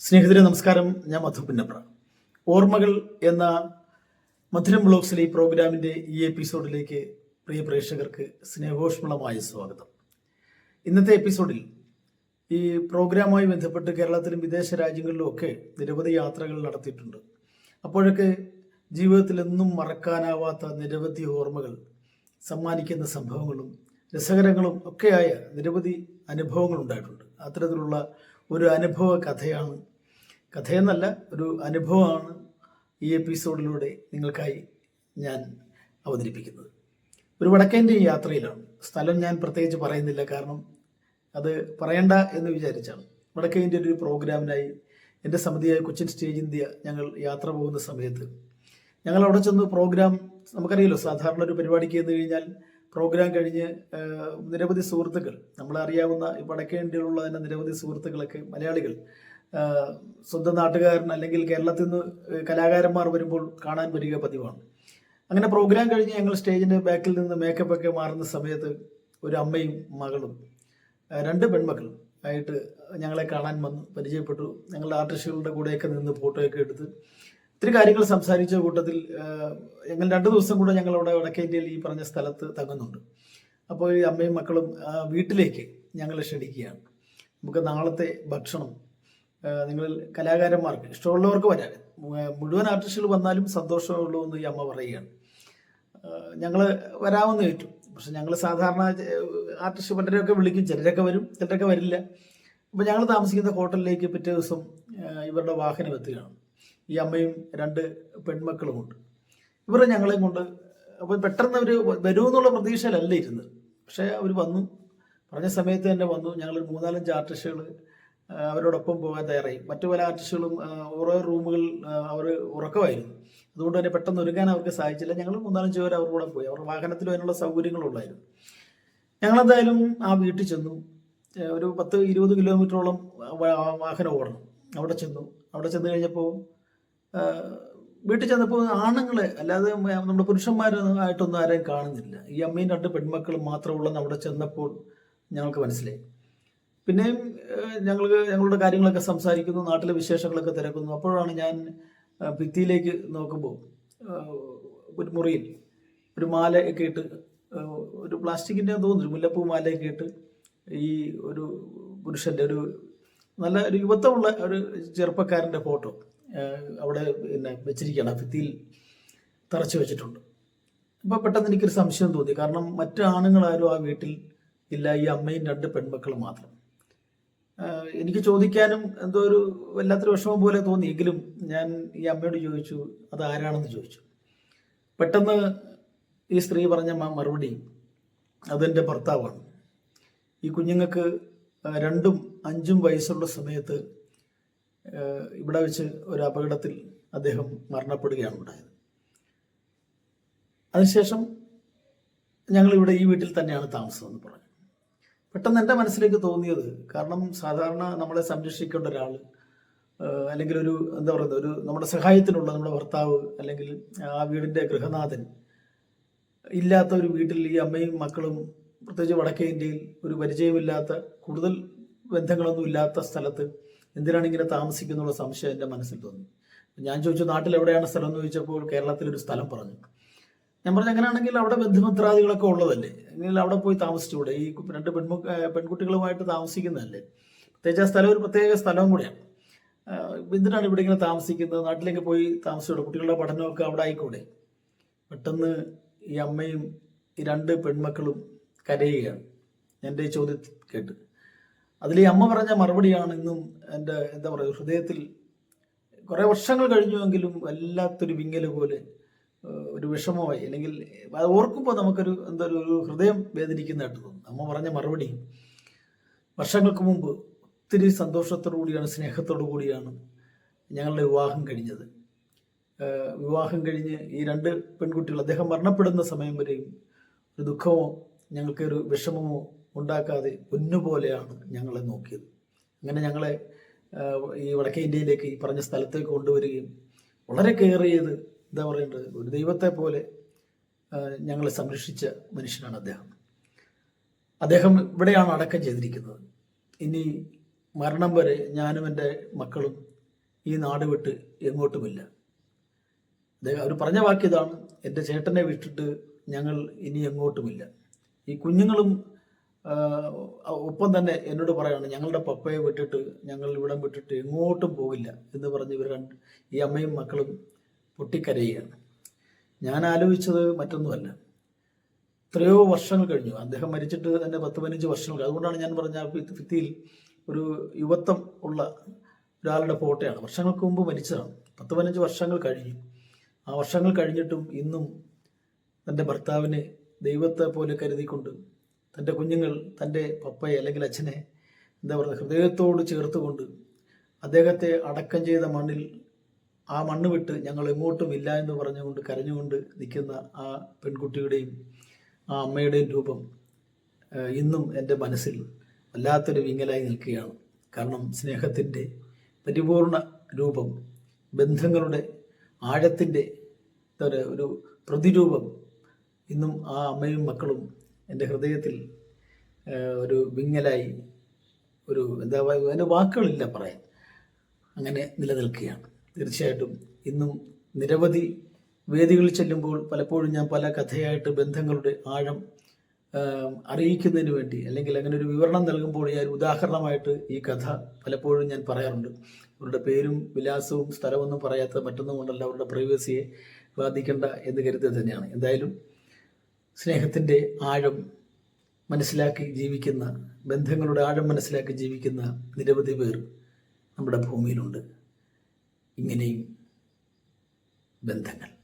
സ്നേഹിതരെ നമസ്കാരം. ഞാൻ മധു പുന്നപ്ര. ഓർമ്മകൾ എന്ന മധുരം ബ്ലോഗ്സിലെ ഈ പ്രോഗ്രാമിന്റെ ഈ എപ്പിസോഡിലേക്ക് പ്രിയ പ്രേക്ഷകർക്ക് സ്നേഹോഷ്മളമായ സ്വാഗതം. ഇന്നത്തെ എപ്പിസോഡിൽ ഈ പ്രോഗ്രാമുമായി ബന്ധപ്പെട്ട് കേരളത്തിലും വിദേശ രാജ്യങ്ങളിലും ഒക്കെ നിരവധി യാത്രകൾ നടത്തിയിട്ടുണ്ട്. അപ്പോഴൊക്കെ ജീവിതത്തിൽ എന്നും മറക്കാനാവാത്ത നിരവധി ഓർമ്മകൾ സമ്മാനിക്കുന്ന സംഭവങ്ങളും രസകരങ്ങളും ഒക്കെയായ നിരവധി അനുഭവങ്ങൾ ഉണ്ടായിട്ടുണ്ട്. അത്തരത്തിലുള്ള ഒരു അനുഭവ കഥയാണ്. കഥയെന്നല്ല ഒരു അനുഭവമാണ് ഈ എപ്പിസോഡിലൂടെ നിങ്ങൾക്കായി ഞാൻ അവതരിപ്പിക്കുന്നത്. ഒരു വടക്കേന്റെ യാത്രയിലാണ്. സ്ഥലം ഞാൻ പ്രത്യേകിച്ച് പറയുന്നില്ല കാരണം അത് പറയണ്ട എന്ന് വിചാരിച്ചാണ്. വടക്കേ ഇന്ത്യ ഒരു പ്രോഗ്രാമിനായി എന്റെ സമിതിയായ കൊച്ചിൻ സ്റ്റേജ് ഇന്ത്യ ഞങ്ങൾ യാത്ര പോകുന്ന സമയത്ത് ഞങ്ങൾ അവിടെ ചെന്ന് പ്രോഗ്രാം നമുക്കറിയാലോ സാധാരണ ഒരു പരിപാടിക്ക് ചെന്ന് കഴിഞ്ഞാൽ പ്രോഗ്രാം കഴിഞ്ഞ് നിരവധി സുഹൃത്തുക്കൾ നമ്മളറിയാവുന്ന വടക്കേ ഇന്ത്യയിലുള്ള തന്നെ നിരവധി സുഹൃത്തുക്കളൊക്കെ മലയാളികൾ സ്വന്തം നാട്ടുകാരൻ അല്ലെങ്കിൽ കേരളത്തിൽ നിന്ന് കലാകാരന്മാർ വരുമ്പോൾ കാണാൻ വരിക പതിവാണ്. അങ്ങനെ പ്രോഗ്രാം കഴിഞ്ഞ് ഞങ്ങൾ സ്റ്റേജിന്റെ ബാക്കിൽ നിന്ന് മേക്കപ്പ് ഒക്കെ മാറുന്ന സമയത്ത് ഒരു അമ്മയും മകളും രണ്ട് പെൺമക്കളും ആയിട്ട് ഞങ്ങളെ കാണാൻ വന്നു പരിചയപ്പെട്ടു. ഞങ്ങളുടെ ആർട്ടിസ്റ്റുകളുടെ കൂടെയൊക്കെ നിന്ന് ഫോട്ടോയൊക്കെ എടുത്ത് ഇത്തിരി കാര്യങ്ങൾ സംസാരിച്ച കൂട്ടത്തിൽ ഞങ്ങൾ രണ്ട് ദിവസം കൂടെ ഞങ്ങൾ അവിടെ വടക്കേ ഇന്ത്യയിൽ ഈ പറഞ്ഞ സ്ഥലത്ത് തങ്ങുന്നുണ്ട്. അപ്പോൾ ഈ അമ്മയും മക്കളും വീട്ടിലേക്ക് ഞങ്ങൾ ക്ഷണിക്കുകയാണ്. നമുക്ക് നാളത്തെ ഭക്ഷണം നിങ്ങൾ കലാകാരന്മാർക്ക് ഇഷ്ടമുള്ളവർക്ക് വരാൻ മുഴുവൻ ആർട്ടിസ്റ്റുകൾ വന്നാലും സന്തോഷമുള്ളൂ എന്ന് ഈ അമ്മ പറയുകയാണ്. ഞങ്ങൾ വരാമെന്ന് ഏറ്റു. പക്ഷെ ഞങ്ങൾ സാധാരണ ആർട്ടിസ്റ്റ് പലരെയൊക്കെ വിളിക്കും ചിലരൊക്കെ വരും ചിലരൊക്കെ വരില്ല. അപ്പോൾ ഞങ്ങൾ താമസിക്കുന്ന ഹോട്ടലിലേക്ക് പിറ്റേ ദിവസം ഇവരുടെ വാഹനം എത്തുകയാണ്. ഈ അമ്മയും രണ്ട് പെൺമക്കളുമുണ്ട് ഇവർ ഞങ്ങളെയും കൊണ്ട് അപ്പോൾ പെട്ടെന്ന് അവർ വരുമെന്നുള്ള പ്രതീക്ഷയിലല്ല ഇരുന്നത് പക്ഷേ അവർ വന്നു. പറഞ്ഞ സമയത്ത് തന്നെ വന്നു. ഞങ്ങൾ മൂന്നാലഞ്ച് ആർട്ടിസ്റ്റുകൾ അവരോടൊപ്പം പോകാൻ തയ്യാറായി. മറ്റു പല ആർട്ടിസ്റ്റുകളും ഓരോ റൂമുകൾ അവർ ഉറക്കമായിരുന്നു. അതുകൊണ്ട് തന്നെ പെട്ടെന്ന് ഒരുങ്ങാൻ അവർക്ക് സാധിച്ചില്ല. ഞങ്ങൾ മൂന്നാലഞ്ച് പേർ അവരുടെ കൂടെ പോയി. അവരുടെ വാഹനത്തിലും അതിനുള്ള സൗകര്യങ്ങളുണ്ടായിരുന്നു ഞങ്ങളെന്തായാലും ആ വീട്ടിൽ ചെന്നു. ഒരു പത്ത് ഇരുപത് കിലോമീറ്ററോളം വാഹനം ഓടണം. അവിടെ ചെന്നു. അവിടെ ചെന്ന് കഴിഞ്ഞപ്പോൾ വീട്ടിൽ ചെന്നപ്പോൾ ആണുങ്ങളെ അല്ലാതെ നമ്മുടെ പുരുഷന്മാരായിട്ടൊന്നും ആരെയും കാണുന്നില്ല. ഈ അമ്മയും രണ്ട് പെൺമക്കളും മാത്രമുള്ളെന്ന് അവിടെ ചെന്നപ്പോൾ ഞങ്ങൾക്ക് മനസ്സിലായി. പിന്നെയും ഞങ്ങൾക്ക് ഞങ്ങളുടെ കാര്യങ്ങളൊക്കെ സംസാരിക്കുന്നു നാട്ടിലെ വിശേഷങ്ങളൊക്കെ തിരക്കുന്നു. അപ്പോഴാണ് ഞാൻ ഭിത്തിയിലേക്ക് നോക്കുമ്പോൾ ഒരു മുറിയിൽ ഒരു മാല ഒക്കെ ഇട്ട് ഒരു പ്ലാസ്റ്റിക്കിന്റെ തോന്നുന്നു മുല്ലപ്പൂ മാലയൊക്കെ ഇട്ട് ഈ ഒരു പുരുഷന്റെ ഒരു നല്ല ഒരു യുവത്വമുള്ള ഒരു ചെറുപ്പക്കാരന്റെ ഫോട്ടോ അവിടെ പിന്നെ വെച്ചിരിക്കുകയാണ് ഭിത്തിയിൽ തറച്ചു വെച്ചിട്ടുണ്ട്. അപ്പോൾ പെട്ടെന്ന് എനിക്കൊരു സംശയം തോന്നി. കാരണം മറ്റു ആണുങ്ങളാരും ആ വീട്ടിൽ ഇല്ല ഈ അമ്മയും രണ്ട് പെൺമക്കളും മാത്രം. എനിക്ക് ചോദിക്കാനും എന്തോ ഒരു വല്ലാത്തൊരു വിഷമം പോലെ തോന്നി. എങ്കിലും ഞാൻ ഈ അമ്മയോട് ചോദിച്ചു അത് ആരാണെന്ന് ചോദിച്ചു. പെട്ടെന്ന് ഈ സ്ത്രീ പറഞ്ഞ മറുപടി അതെന്റെ ഭർത്താവാണ്. ഈ കുഞ്ഞുങ്ങൾക്ക് രണ്ടും അഞ്ചും വയസ്സുള്ള സമയത്ത് ഇവിടെ വെച്ച് ഒരു അപകടത്തിൽ അദ്ദേഹം മരണപ്പെടുകയാണ് ഉണ്ടായത്. അതിനുശേഷം ഞങ്ങൾ ഇവിടെ ഈ വീട്ടിൽ തന്നെയാണ് താമസം എന്ന് പറഞ്ഞു. പെട്ടെന്ന് എന്റെ മനസ്സിലേക്ക് തോന്നിയത് കാരണം സാധാരണ നമ്മളെ സംരക്ഷിക്കേണ്ട ഒരാൾ അല്ലെങ്കിൽ ഒരു എന്താ പറയുന്നത് ഒരു നമ്മുടെ സഹായത്തിനുള്ള നമ്മുടെ ഭർത്താവ് അല്ലെങ്കിൽ ആ വീടിന്റെ ഗൃഹനാഥൻ ഇല്ലാത്ത ഒരു വീട്ടിൽ ഈ അമ്മയും മക്കളും പ്രത്യേകിച്ച് വടക്കേ ഇന്ത്യയിൽ ഒരു പരിചയമില്ലാത്ത കൂടുതൽ ബന്ധങ്ങളൊന്നും ഇല്ലാത്ത സ്ഥലത്ത് എന്തിനാണ് ഇങ്ങനെ താമസിക്കുന്നുള്ള സംശയം എന്റെ മനസ്സിൽ തോന്നി. ഞാൻ ചോദിച്ചു നാട്ടിൽ എവിടെയാണ് സ്ഥലം? എന്ന് ചോദിച്ചപ്പോൾ കേരളത്തിലൊരു സ്ഥലം പറഞ്ഞു. ഞാൻ പറഞ്ഞു അങ്ങനെയാണെങ്കിൽ അവിടെ ബന്ധുമിത്രാദികളൊക്കെ ഉള്ളതല്ലേ? എങ്കിൽ അവിടെ പോയി താമസിച്ചുകൂടെ? ഈ രണ്ട് പെൺമു പെൺകുട്ടികളുമായിട്ട് താമസിക്കുന്നതല്ലേ? പ്രത്യേകിച്ച് ആ സ്ഥലം ഒരു പ്രത്യേക സ്ഥലവും കൂടിയാണ്. എന്തിനാണ് ഇവിടെ ഇങ്ങനെ താമസിക്കുന്നത്? നാട്ടിലേക്ക് പോയി താമസിച്ചൂടെ കുട്ടികളുടെ പഠനമൊക്കെ അവിടെ ആയിക്കൂടെ? പെട്ടെന്ന് ഈ അമ്മയും ഈ രണ്ട് പെൺമക്കളും കരയുകയാണ്. എന്റെ ചോദ്യം കേട്ട്. അതിൽ ഈ അമ്മ പറഞ്ഞ മറുപടിയാണ് ഇന്നും എന്റെ എന്താ പറയുക ഹൃദയത്തിൽ കുറേ വർഷങ്ങൾ കഴിഞ്ഞുവെങ്കിലും വല്ലാത്തൊരു വിങ്ങൽ പോലെ ഒരു വിഷമമായി. അല്ലെങ്കിൽ അത് ഓർക്കുമ്പോൾ നമുക്കൊരു എന്താ ഒരു ഒരു ഹൃദയം വേദനിക്കുന്നതായിട്ട് തോന്നും. അമ്മ പറഞ്ഞ മറുപടി വർഷങ്ങൾക്ക് മുമ്പ് ഒത്തിരി സന്തോഷത്തോടു കൂടിയാണ് സ്നേഹത്തോടു കൂടിയാണ് ഞങ്ങളുടെ വിവാഹം കഴിഞ്ഞത്. വിവാഹം കഴിഞ്ഞ് ഈ രണ്ട് പെൺകുട്ടികൾ അദ്ദേഹം മരണപ്പെടുന്ന സമയം വരെയും ഒരു ദുഃഖമോ ഞങ്ങൾക്കൊരു വിഷമമോ ഉണ്ടാക്കാതെ പൊന്നുപോലെയാണ് ഞങ്ങളെ നോക്കിയത്. അങ്ങനെ ഞങ്ങളെ ഈ വടക്കേ ഇന്ത്യയിലേക്ക് ഈ പറഞ്ഞ സ്ഥലത്തേക്ക് കൊണ്ടുവരികയും വളരെ കെയർ ചെയ്ത് എന്താ പറയേണ്ടത്? ഒരു ദൈവത്തെ പോലെ ഞങ്ങളെ സംരക്ഷിച്ച മനുഷ്യനാണ് അദ്ദേഹം. അദ്ദേഹം ഇവിടെയാണ് അടക്കം ചെയ്തിരിക്കുന്നത്. ഇനി മരണം വരെ ഞാനും എന്റെ മക്കളും ഈ നാട് വിട്ട് എങ്ങോട്ടുമില്ല. അദ്ദേഹം അവർ പറഞ്ഞ വാക്യതാണ് എന്റെ ചേട്ടനെ വിട്ടിട്ട് ഞങ്ങൾ ഇനി എങ്ങോട്ടുമില്ല. ഈ കുഞ്ഞുങ്ങളും ഒപ്പം തന്നെ എന്നോട് പറയാണ് ഞങ്ങളുടെ പപ്പയെ വിട്ടിട്ട് ഞങ്ങൾ ഇവിടം വിട്ടിട്ട് എങ്ങോട്ടും പോകില്ല എന്ന് പറഞ്ഞ് ഇവർ കണ്ട് ഈ അമ്മയും മക്കളും പൊട്ടിക്കരയുകയാണ്. ഞാൻ ആലോചിച്ചത് മറ്റൊന്നുമല്ല. എത്രയോ വർഷങ്ങൾ കഴിഞ്ഞു. അദ്ദേഹം മരിച്ചിട്ട് തന്നെ പത്ത് പതിനഞ്ച് വർഷങ്ങൾ. അതുകൊണ്ടാണ് ഞാൻ പറഞ്ഞ ഭിത്തിയിൽ ഒരു യുവത്വം ഉള്ള ഒരാളുടെ ഫോട്ടോയാണ്. വർഷങ്ങൾക്ക് മുമ്പ് മരിച്ചതാണ്. പത്ത് പതിനഞ്ച് വർഷങ്ങൾ കഴിഞ്ഞു. ആ വർഷങ്ങൾ കഴിഞ്ഞിട്ടും ഇന്നും തന്റെ ഭർത്താവിനെ ദൈവത്തെ പോലെ കരുതിക്കൊണ്ട് തന്റെ കുഞ്ഞുങ്ങൾ തന്റെ പപ്പയെ അല്ലെങ്കിൽ അച്ഛനെ എന്താ പറയുക ഹൃദയത്തോട് ചേർത്തുകൊണ്ട് അദ്ദേഹത്തെ അടക്കം ചെയ്ത മണ്ണിൽ ആ മണ്ണ് വിട്ട് ഞങ്ങൾ എങ്ങോട്ടും ഇല്ല എന്ന് പറഞ്ഞുകൊണ്ട് കരഞ്ഞുകൊണ്ട് നിൽക്കുന്ന ആ പെൺകുട്ടിയുടെയും ആ അമ്മയുടെയും രൂപം ഇന്നും എന്റെ മനസ്സിൽ വല്ലാത്തൊരു വിങ്ങലായി നിൽക്കുകയാണ്. കാരണം സ്നേഹത്തിന്റെ പരിപൂർണ രൂപം ബന്ധങ്ങളുടെ ആഴത്തിന്റെ ഒരു പ്രതിരൂപം ഇന്നും ആ അമ്മയും മക്കളും എന്റെ ഹൃദയത്തിൽ ഒരു വിങ്ങലായി ഒരു എന്താ പറയുക അതിന്റെ വാക്കുകളില്ല പറയാൻ. അങ്ങനെ നിലനിൽക്കുകയാണ്. തീർച്ചയായിട്ടും ഇന്നും നിരവധി വേദികളിൽ ചെല്ലുമ്പോൾ പലപ്പോഴും ഞാൻ പല കഥയായിട്ട് ബന്ധങ്ങളുടെ ആഴം അറിയിക്കുന്നതിന് വേണ്ടി അല്ലെങ്കിൽ അങ്ങനെ ഒരു വിവരണം നൽകുമ്പോൾ ഞാൻ ഉദാഹരണമായിട്ട് ഈ കഥ പലപ്പോഴും ഞാൻ പറയാറുണ്ട്. അവരുടെ പേരും വിലാസവും സ്ഥലമൊന്നും പറയാത്ത മറ്റൊന്നും കൊണ്ടല്ല അവരുടെ പ്രൈവസിയെ ബാധിക്കേണ്ട എന്ന് കരുതി തന്നെയാണ്. എന്തായാലും സ്നേഹത്തിന്റെ ആഴം മനസ്സിലാക്കി ജീവിക്കുന്ന ബന്ധങ്ങളുടെ ആഴം മനസ്സിലാക്കി ജീവിക്കുന്ന നിരവധി പേർ നമ്മുടെ ഭൂമിയിലുണ്ട്. ഇങ്ങനെയും ബന്ധങ്ങൾ.